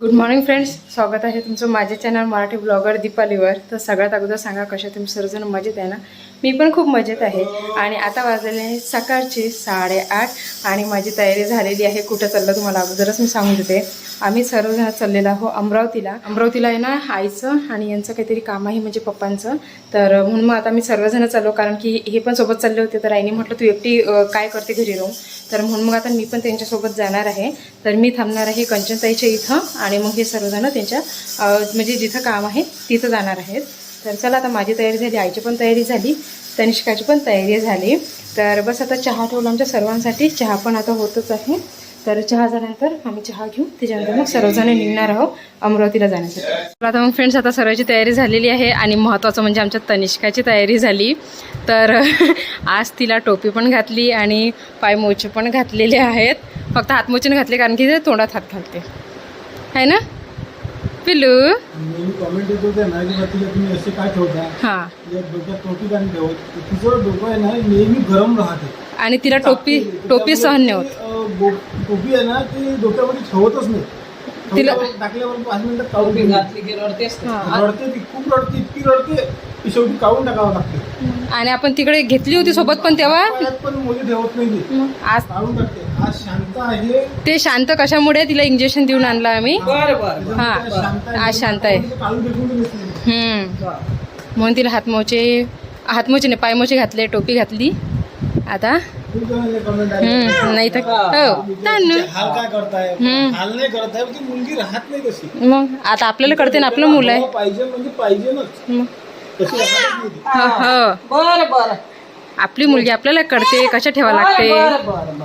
Good morning friends स्वागत आहे तुमचं माझे चॅनल मराठी ब्लॉगर दीपालीवर. तर सगळ्यात अगोदर सांगा कशा तुम्ही सर्वजण मजेत आहे ना? मी पण खूप मजेत आहे. आणि आता वाजलेले आहे सकाळचे साडेआठ आणि माझी तयारी झालेली आहे कुठं चाललं तुम्हाला अगोदरच मी सांगून देते. आम्ही सर्वजण चाललेलो आहो अमरावतीला. अमरावतीला आहे ना आईचं आणि यांचं काहीतरी काम आहे म्हणजे पप्पांचं. तर म्हणून मग आता मी सर्वजण चाललो कारण की हे पण सोबत चालले होते. तर आईने म्हटलं तू एकटी काय करते घरी राहून? तर म्हणून मग आता मी पण त्यांच्यासोबत जाणार आहे. तर मी थांबणार आहे कंचनताईच्या इथं आणि मग हे सर्वजण त्यांच्या म्हणजे जिथं काम आहे तिथं जाणार आहेत. तर चला आता माझी तयारी झाली आईची पण तयारी झाली तनिष्काची पण तयारी झाली. तर बस आता चहा ठेवला आमच्या सर्वांसाठी. चहा पण आता होतच आहे. तर चहा झाल्यानंतर आम्ही चहा घेऊ त्याच्यानंतर मग सर्वजण निघणार आहोत अमरावतीला जाण्यासाठी. आता मग फ्रेंड्स आता सर्वांची तयारी झालेली आहे आणि महत्त्वाचं म्हणजे आमच्या तनिष्काची तयारी झाली. तर आज तिला टोपी पण घातली आणि पायमोचे पण घातलेले आहेत. फक्त हातमोचे घातले कारण की ते तोंडात हात घालते. आहे ना हां राहते. आणि तिला टोपी टोपी सहन होत. गो- टोपी आहे ना ती डोक्यामध्ये ठेवतच नाही तिला- टाकल्यावर पाच मिनिटात काढून घेऊन हां. रडते ती खूप रडते इतकी रडते की शेवटी काढून टाकावं लागते आणि आपण तिकडे घेतली होती सोबत पण तेव्हा पायात पण मुली ठेवत नाही ती मग आज काढून टाकते आज शांत आहे ते शांत कशामुळे तिला इंजेक्शन देऊन आणलं आम्ही हा. आज शांत आहे. आज शांत आहे. ते काढून फेकून दिलीच नाही. हम्म. म्हणून तिला हातमोचे हातमोचे नाही पायमोचे घातले टोपी घातली आता नाही तर हो. हाल काय करताय. हाल नाही करताय ती मुलगी राहत नाही तशी. मग आता आपल्याला कळते ना आपलं मुलं आहे. हवा पाहिजे म्हणजे. हो हो. बर बर. आपली मुलगी आपल्याला कळते कशा ठेवा लागते.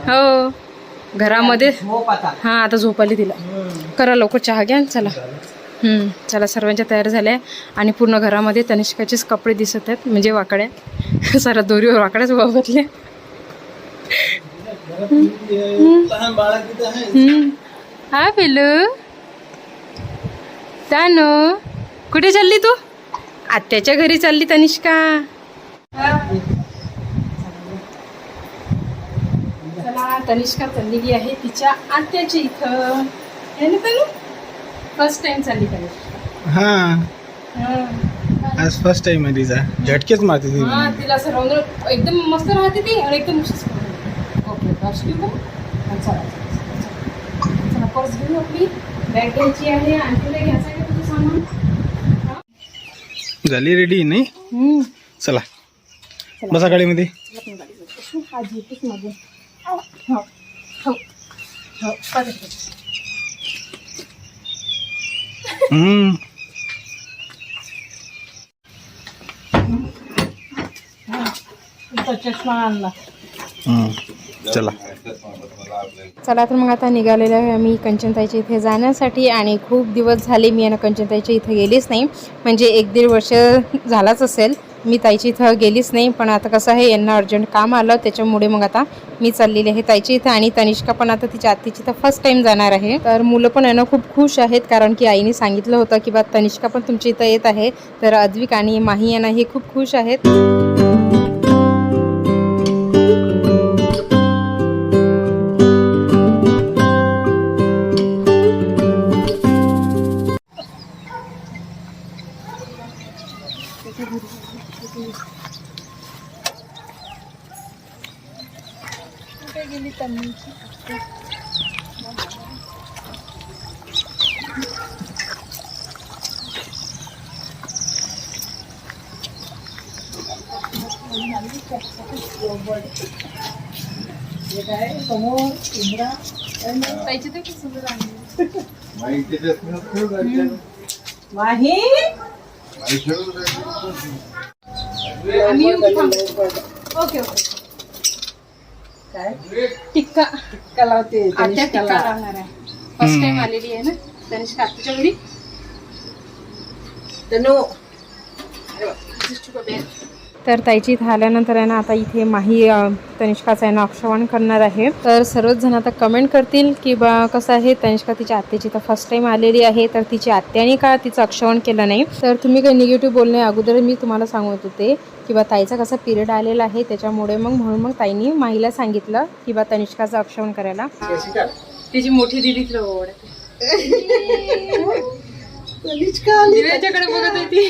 हो. घरामध्ये हा आता झोप आली तिला. करा लवकर चहा घ्या चला. हम्म, चला सर्वांच्या तयार झाल्या. आणि पूर्ण घरामध्ये तनिष्काचेच कपडे दिसत आहेत म्हणजे वाकड्या. सारा दोरीवर वाकड्याच बघतल्या लहान बाळा तिथं आहे हम्म. हा पिलू तानू कुठे चालली तू? आत्याच्या घरी चालली तनिष्का चला तनिष्का चाललेली आहे तिच्या आत्याच्या इथं. है ना तनु फर्स्ट टाइम चालली तनिष्का हा. हा. आज फर्स्ट टाइम आहे तिचा. झटकेच मारते ती. हा तिला असं राहून एकदम मस्त राहते ती आणि एकदम आहे हा, चला चला, पर्स घेऊ आपली बॅग घ्यायची आहे आणखी काही घ्यायचं आहे का तुझं सामान झाली रेडी नाही. चला बसा गाडीमध्ये गाडीवर बसू. हा हो हो हो. हम्म चष्मा आणला. चला. चला तर मग आता निघालेलो आहे आम्ही कंचनताईच्या इथे जाण्यासाठी आणि खूप दिवस झाले मी यांना कंचनताईच्या इथे गेलीच नाही. म्हणजे एक दीड वर्ष झालाच असेल मी ताईच्या इथं गेलीच नाही. पण आता कसं आहे यांना अर्जंट काम आलं त्याच्यामुळे मग आता मी चाललेली आहे ताईच्या इथं आणि तनिष्का पण आता तिच्या आत्तीची इथं फर्स्ट टाइम जाणार आहे. तर मुलं पण यांना खूप खुश आहेत कारण की आईने सांगितलं होतं की बा तनिष्का पण तुमच्या इथं येत आहे. तर अद्विक आणि माही यांना हे खूप खुश आहेत. माही? ओके ओके काय टिक्का टिक्का लावते आत्या टिक्का. लावणार आहे फर्स्ट टाइम आलेली आहे ना. तनिष्का आत्याच्या घरी तनू. तर ताईची इथं आल्यानंतर आहे ना आता इथे माही तनिष्काचं आहे ना अक्षवण करणार आहे. तर सर्वच जण आता कमेंट करतील की बा कसं आहे? तनिष्का तिच्या आत्याची तर फर्स्ट टाइम आलेली आहे तर तिची आत्याने का तिचं अक्षवण केलं नाही? तर तुम्ही काही निगेटिव्ह बोलणे अगोदर मी तुम्हाला सांगत होते की बा ताईचा कसा पिरियड आलेला आहे त्याच्यामुळे मग म्हणून मग ताईने माहीला सांगितलं की बा तनिष्काचं अक्षवण करायला. तिची मोठी दिदी तिला ओढ तनिष्का आली. बघत होती.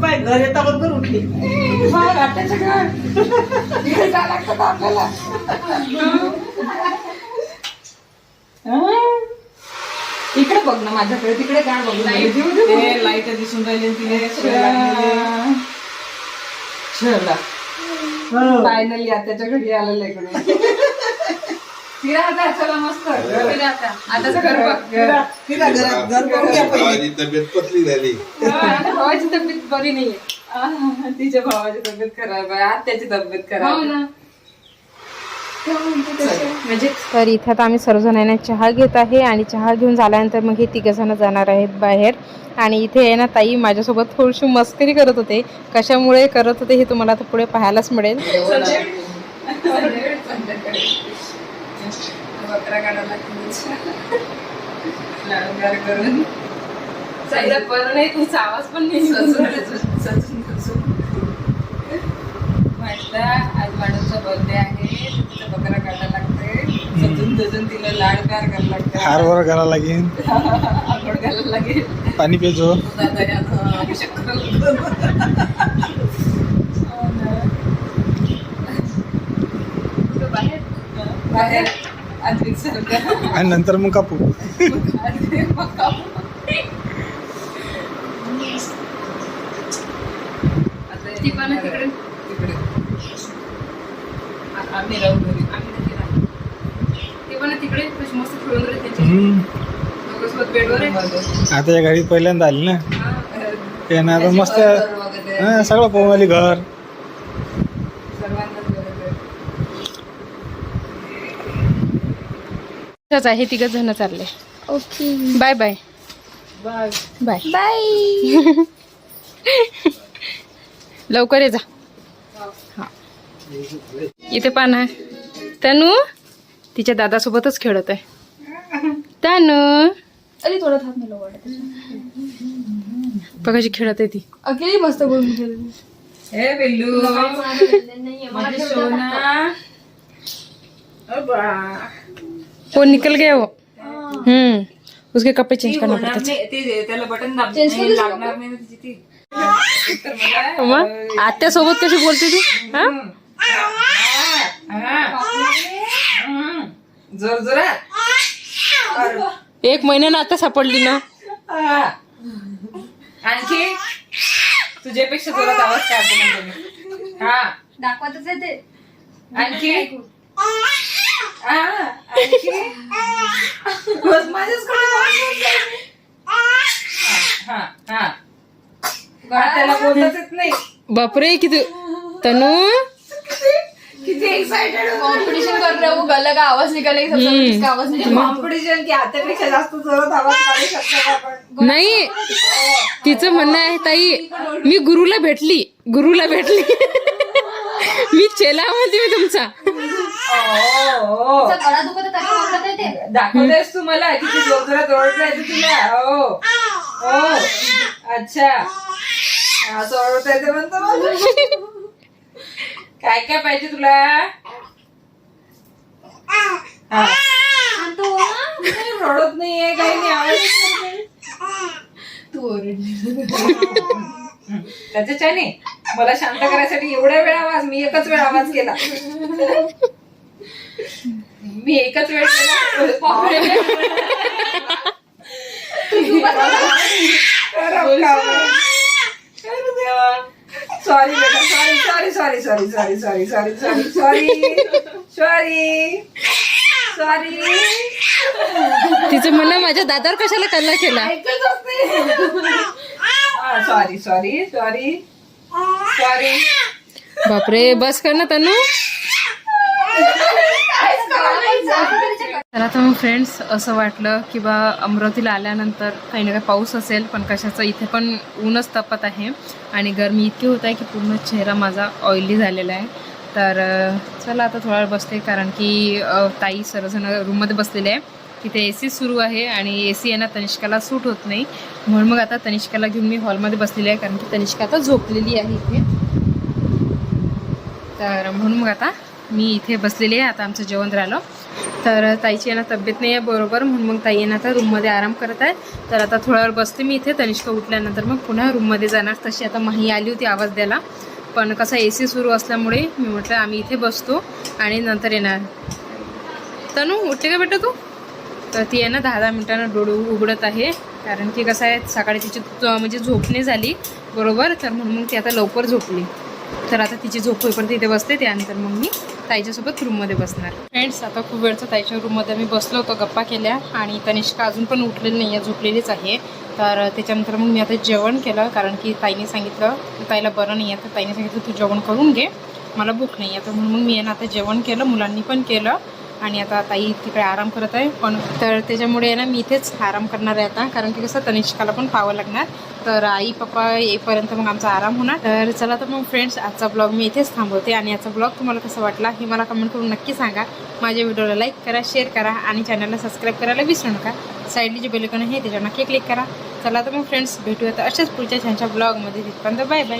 पाय घर येता बरोबर उठली घर लागतं का आपल्याला? हा? इकडे बघ ना माझ्याकडे तिकडे काय बघ ते लाइट दिसून राहिले तिने चला. हो. फायनली आताच्या घरी आलेलं इकडे फिरा आता चला मस्त. फिरा. आता. आताचं घर बघ. फिरा. फिरा. घरात. घर बघूया पहिले. भावाची तब्येत पतली झाली? हा, आता भावाची तब्येत बरी नाहीये. आह, तिच्या भावाची तब्येत खराब आहे. आत्याची तब्येत खराब आहे. म्हणजे तर इथं आता आम्ही सर्वजण आहे ना चहा घेत आहे आणि चहा घेऊन झाल्यानंतर मग हे तिघजण जाणार आहेत बाहेर. आणि इथे आहे ना ताई माझ्यासोबत थोडीशी मस्करी करत होते. कशामुळे करत होते हे तुम्हाला आता पुढे पाहायलाच मिळेल. बकरा काढावा लागतो करून. सध्या बरं नाही तुमचा आवाज पण नाही सजून सजून म्हटलं आज मॅडमचा बर्थडे आहे तिचा बकरा काढायला लागते सजून सजून तिला लाड प्यार करायला लागते हारवर घाला लागेल. आकड घालायला लागेल. पाणी पेजो. शक्कर हो बाहेर. आणि नंतर मग कापू. आता या घरी पहिल्यांदा आली ना. ते ना आता मस्त सगळं पोहली घर. तसंच आहे तिघ जण चालले. Okay. Bye bye. Bye. Bye. Bye. लवकर ये जा. हा. इथे पाना तनू तिच्या दादासोबतच खेळत आहे. तनू. अरे थोडा थांब मला वाटत बघाशी खेळत आहे ती. अकेली मस्त बोलून गेली हे बिल्लू. माझी सोना वो निकल गया वो। हम्म उसके कपड़े चेंज करना पड़ता है त्याला बटन चेंज करू लागणार नाही ना तिची ती मग आत्या सोबत कशी बोलते ती हा? जोर जोरात। एक महिन्यानं आता सापडली ना। आणखी? तुझ्यापेक्षा जोरात आवाज काढतो म्हणजे. हा. दाखवतच आहे ते. आणखी? बापरे किती तनू? कॉम्पिटिशन कर रहे हो, वो गला का आवाज निकले सबसे हम्म. इसका आवाज निकले कॉम्पिटिशन की आतापेक्षा जास्त जोरात आवाज काढू शकतो आपण? नाही तिचं म्हणणं आहे ताई मी गुरुला भेटली गुरुला भेटली. मी चेला म्हणते मी तुमचा. गळा दुखत है ताकि ओरडत आहे ते दाखवतेस तू मला किती ओरडता येते तुला. हो. हो. अच्छा. असं ओरडता येते म्हणतो मला. काय काय पाहिजे तुला? हा. हो. रडत नाहीये काही नाही आवाज येत नाही. तू ओरडली. त्याच्याने मला शांत करायसाठी एवढ्या वेळ आवाज मी एकच वेळ आवाज केला. मी एकच वेळ सॉरी बेटा. Sorry sorry sorry sorry sorry sorry sorry sorry sorry sorry तिचं म्हणणं माझ्या दादावर कशाला कल्ला केला? सॉरी सॉरी सॉरी सॉरी बापरे बस कर ना तनू. काहीच तर आता मग फ्रेंड्स असं वाटलं की बा अमरावतीला आल्यानंतर काही ना काही पाऊस असेल पण कशाचं इथे पण ऊनच तपत आहे. आणि गरमी इतकी होत आहे की पूर्ण चेहरा माझा ऑइली झालेला आहे. तर चला आता थोडा वेळ बसते कारण की ताई सर्वजण रूममध्ये बसलेले आहे. तिथे ए सी सुरू आहे आणि ए सी यांना तनिष्काला सूट होत नाही. म्हणून मग आता तनिष्काला घेऊन मी हॉलमध्ये बसलेली आहे कारण की तनिष्का आता झोपलेली आहे इथे. तर म्हणून मग आता मी इथे बसलेली आहे आता आमचं जेवण राहिलं तर ताईची यांना तब्येत नाही आहे बरोबर म्हणून मग ताई यांना आता रूममध्ये आराम करत आहे तर आता थोडा वेळ बसते मी इथे तनिष्का उठल्यानंतर मग पुन्हा रूममध्ये जाणार. तशी आता माही आली होती आवाज द्यायला. पण कसं ए सी सुरू असल्यामुळे मी म्हटलं आम्ही इथे बसतो आणि नंतर येणार. तनू उठते का बेटा तू? तर ती आहे ना दहा दहा मिनटानं डोळे उघडत आहे. कारण की कसं आहे सकाळी तिची म्हणजे झोप नाही झाली बरोबर तर म्हणून मग ती आता लवकर झोपली. तर आता तिची झोप होईपर्यंत इथे बसते त्यानंतर मग मी ताईच्यासोबत रूममध्ये बसणार. फ्रेंड्स आता खूप वेळचं ताईच्या रूममध्ये मी बसलो होतो गप्पा केल्या आणि तनिष्का अजून पण उठलेली नाही आहे झोपलेलीच आहे. तर त्याच्यानंतर मग मी आता जेवण केलं कारण की ताईने सांगितलं ताईला बरं नाही आहे तर ताईने सांगितलं तू जेवण करून घे मला भूक नाही आहे तर म्हणून मग मी आहे ना आता जेवण केलं मुलांनी पण केलं. आणि आता ताई तिकडे आराम करत आहे. पण तर त्याच्यामुळे आहे ना मी इथेच आराम करणार आहे आता. कारण की कसं तनिष्काला पण पाहावं लागणार. तर आई पप्पा येईपर्यंत मग आमचा आराम होणार. तर चला तर मग फ्रेंड्स आजचा ब्लॉग मी इथेच थांबवते. आणि याचा ब्लॉग तुम्हाला कसा वाटला हे मला कमेंट करून नक्की सांगा. माझ्या व्हिडिओला लाईक करा शेअर करा आणि चॅनलला सबस्क्राईब करायला विसरू नका. साईडली जे बेलकन आहे त्याच्यावर नक्की क्लिक करा. चला तर मग फ्रेंड्स भेटूया तर अशाच पुढच्या छानच्या ब्लॉगमध्ये तिथपर्यंत बाय बाय